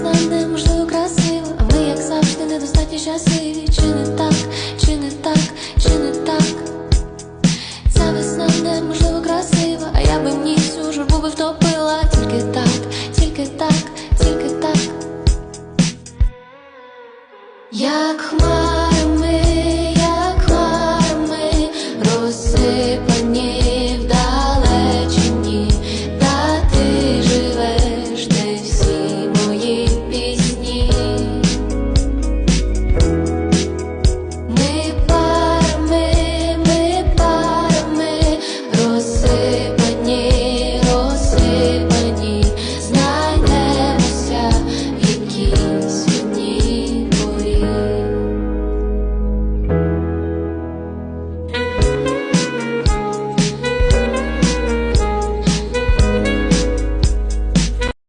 нас неможливо ми, як завжди, недостатньо щасливі. Чи не так, чи не так, чи не так? Ця весна неможливо красива, а я би ні цю журбу би втопила. Тільки так, тільки так, тільки так. Як хмарами, як хмарами розсипа.